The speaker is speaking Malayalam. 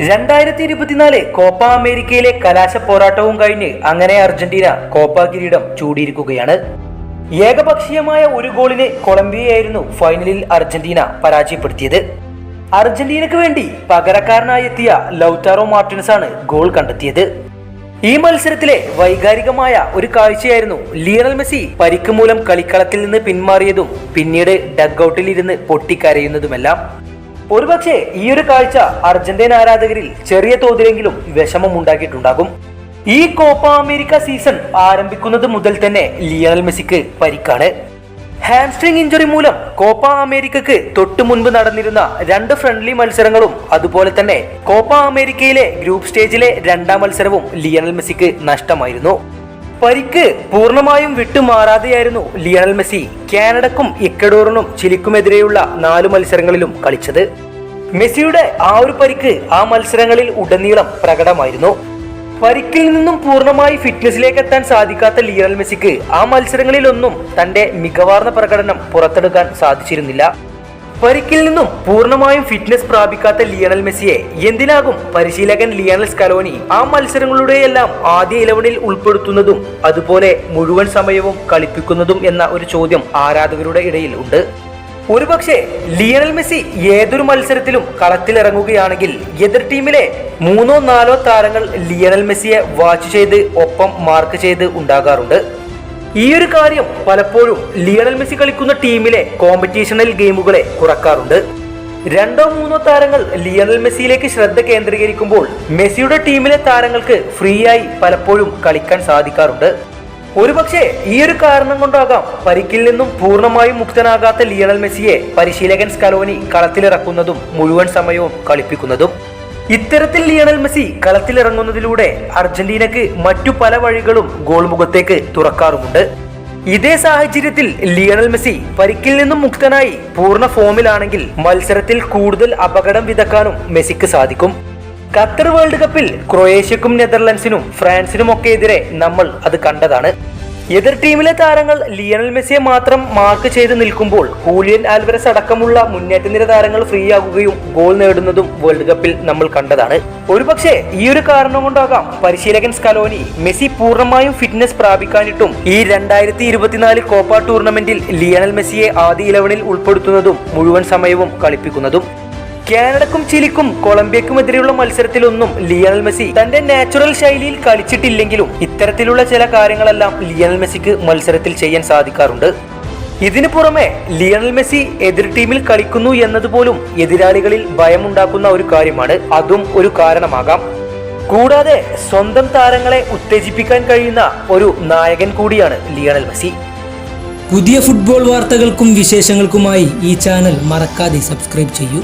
രണ്ടായിരത്തി ഇരുപത്തിനാല് കോപ്പ അമേരിക്കയിലെ കലാശ പോരാട്ടവും കഴിഞ്ഞ് അങ്ങനെ അർജന്റീന കോപ്പ കിരീടം ചൂടിയിരിക്കുകയാണ്. ഏകപക്ഷീയമായ ഒരു ഗോളിന് കൊളംബിയയായിരുന്നു ഫൈനലിൽ അർജന്റീന പരാജയപ്പെടുത്തിയത്. അർജന്റീനക്ക് വേണ്ടി പകരക്കാരനായി എത്തിയ ലൗറ്റാറോ മാർട്ടിൻസ് ആണ് ഗോൾ കണ്ടെത്തിയത്. ഈ മത്സരത്തിലെ വൈകാരികമായ ഒരു കാഴ്ചയായിരുന്നു ലിയണൽ മെസ്സി പരിക്ക് മൂലം കളിക്കളത്തിൽ നിന്ന് പിന്മാറിയതും പിന്നീട് ഡഗ്ഔട്ടിൽ ഇരുന്ന് പൊട്ടിക്കരയുന്നതുമെല്ലാം. ഒരുപക്ഷെ ഒരു കാഴ്ച അർജന്റീന ആരാധകരിൽ ചെറിയ തോതിലെങ്കിലും വിഷമം ഉണ്ടാക്കിയിട്ടുണ്ടാകും. ഈ കോപ്പ അമേരിക്ക സീസൺ ആരംഭിക്കുന്നത് മുതൽ തന്നെ ലിയണൽ മെസ്സിക്ക് പരിക്കാണ്. ഹാംസ്ട്രിങ് ഇഞ്ചുറി മൂലം കോപ്പ അമേരിക്കക്ക് തൊട്ടു മുൻപ് നടന്നിരുന്ന രണ്ട് ഫ്രണ്ട്ലി മത്സരങ്ങളും അതുപോലെ തന്നെ കോപ്പ അമേരിക്കയിലെ ഗ്രൂപ്പ് സ്റ്റേജിലെ രണ്ടാം മത്സരവും ലിയണൽ മെസ്സിക്ക് നഷ്ടമായിരുന്നു. പരിക്ക് പൂർണമായും വിട്ടുമാറാതെയായിരുന്നു ലിയണൽ മെസ്സി കാനഡക്കും ഇക്കഡോറിനും ചിലിക്കുമെതിരെയുള്ള നാലു മത്സരങ്ങളിലും കളിച്ചത്. മെസ്സിയുടെ ആ ഒരു പരിക്ക് ആ മത്സരങ്ങളിൽ ഉടനീളം പ്രകടമായിരുന്നു. പരിക്കിൽ നിന്നും പൂർണമായി ഫിറ്റ്നസിലേക്ക് എത്താൻ സാധിക്കാത്ത ലിയണൽ മെസ്സിക്ക് ആ മത്സരങ്ങളിലൊന്നും തന്റെ മികവാർന്ന പ്രകടനം പുറത്തെടുക്കാൻ സാധിച്ചിരുന്നില്ല. പരിക്കിൽ നിന്നും പൂർണമായും ഫിറ്റ്നസ് പ്രാപിക്കാത്ത ലിയണൽ മെസ്സിയെ എന്തിനാകും പരിശീലകൻ ലിയണൽ സ്കലോനി ആ മത്സരങ്ങളുടെയെല്ലാം ആദ്യ ഇലവനിൽ ഉൾപ്പെടുത്തുന്നതും അതുപോലെ മുഴുവൻ സമയവും കളിപ്പിക്കുന്നതും എന്ന ഒരു ചോദ്യം ആരാധകരുടെ ഇടയിൽ ഉണ്ട്. ഒരുപക്ഷെ ലിയണൽ മെസ്സി ഏതൊരു മത്സരത്തിലും കളത്തിലിറങ്ങുകയാണെങ്കിൽ എതിർ ടീമിലെ മൂന്നോ നാലോ താരങ്ങൾ ലിയണൽ മെസ്സിയെ വാച്ച് ചെയ്ത് ഒപ്പം മാർക്ക് ചെയ്ത് ഉണ്ടാകാറുണ്ട്. ഈ ഒരു കാര്യം പലപ്പോഴും ലിയണൽ മെസ്സി കളിക്കുന്ന ടീമിലെ കോമ്പറ്റീഷണൽ ഗെയിമുകളെ കുറക്കാറുണ്ട്. രണ്ടോ മൂന്നോ താരങ്ങൾ ലിയണൽ മെസ്സിയിലേക്ക് ശ്രദ്ധ കേന്ദ്രീകരിക്കുമ്പോൾ മെസ്സിയുടെ ടീമിലെ താരങ്ങൾക്ക് ഫ്രീ ആയി പലപ്പോഴും കളിക്കാൻ സാധിക്കാറുണ്ട്. ഒരുപക്ഷെ ഈ ഒരു കാരണം കൊണ്ടാകാം പരിക്കിൽ നിന്നും പൂർണമായും മുക്തനാകാത്ത ലിയണൽ മെസ്സിയെ പരിശീലകൻ സ്കലോനി കളത്തിലിറക്കുന്നതും മുഴുവൻ സമയവും കളിപ്പിക്കുന്നതും. ഇത്തരത്തിൽ ലിയണൽ മെസ്സി കളത്തിലിറങ്ങുന്നതിലൂടെ അർജന്റീനക്ക് മറ്റു പല വഴികളും ഗോൾ മുഖത്തേക്ക് തുറക്കാറുമുണ്ട്. ഇതേ സാഹചര്യത്തിൽ ലിയണൽ മെസ്സി പരിക്കിൽ നിന്നും മുക്തനായി പൂർണ ഫോമിലാണെങ്കിൽ മത്സരത്തിൽ കൂടുതൽ അപകടം വിതക്കാനും മെസ്സിക്ക് സാധിക്കും. ഖത്തർ വേൾഡ് കപ്പിൽ ക്രൊയേഷ്യക്കും നെതർലൻഡ്സിനും ഫ്രാൻസിനുമൊക്കെ എതിരെ നമ്മൾ അത് കണ്ടതാണ്. എതിർ ടീമിലെ താരങ്ങൾ ലിയണൽ മെസ്സിയെ മാത്രം മാർക്ക് ചെയ്ത് നിൽക്കുമ്പോൾ ഹൂലിയൻ ആൽവരസ് അടക്കമുള്ള മുന്നേറ്റ നിര താരങ്ങൾ ഫ്രീ ആകുകയും ഗോൾ നേടുന്നതും വേൾഡ് കപ്പിൽ നമ്മൾ കണ്ടതാണ്. ഒരുപക്ഷെ ഈ ഒരു കാരണം കൊണ്ടാകാം പരിശീലകൻ സ്കലോനി മെസ്സി പൂർണമായും ഫിറ്റ്നസ് പ്രാപിക്കാനിട്ടും ഈ രണ്ടായിരത്തി ഇരുപത്തിനാല് കോപ്പ ടൂർണമെന്റിൽ ലിയണൽ മെസ്സിയെ ആദ്യ ഇലവനിൽ ഉൾപ്പെടുത്തുന്നതും മുഴുവൻ സമയവും കളിപ്പിക്കുന്നതും. കാനഡക്കും ചിലിക്കും കൊളംബിയക്കും കൊളംബിയക്കുമെതിരെയുള്ള മത്സരത്തിലൊന്നും ലിയണൽ മെസ്സി തന്റെ നാച്ചുറൽ ശൈലിയിൽ കളിച്ചിട്ടില്ലെങ്കിലും ഇത്തരത്തിലുള്ള ചില കാര്യങ്ങളെല്ലാം ലിയണൽ മെസ്സിക്ക് മത്സരത്തിൽ ചെയ്യാൻ സാധിക്കാറുണ്ട്. ഇതിനു പുറമെ ലിയണൽ മെസ്സി എതിർ ടീമിൽ കളിക്കുന്നു എന്നതുപോലും എതിരാളികളിൽ ഭയമുണ്ടാക്കുന്ന ഒരു കാര്യമാണ്. അതും ഒരു കാരണമാകാം. കൂടാതെ സ്വന്തം താരങ്ങളെ ഉത്തേജിപ്പിക്കാൻ കഴിയുന്ന ഒരു നായകൻ കൂടിയാണ് ലിയണൽ മെസ്സി. പുതിയ ഫുട്ബോൾ വാർത്തകൾക്കും വിശേഷങ്ങൾക്കുമായി ഈ ചാനൽ മറക്കാതെ സബ്സ്ക്രൈബ് ചെയ്യൂ.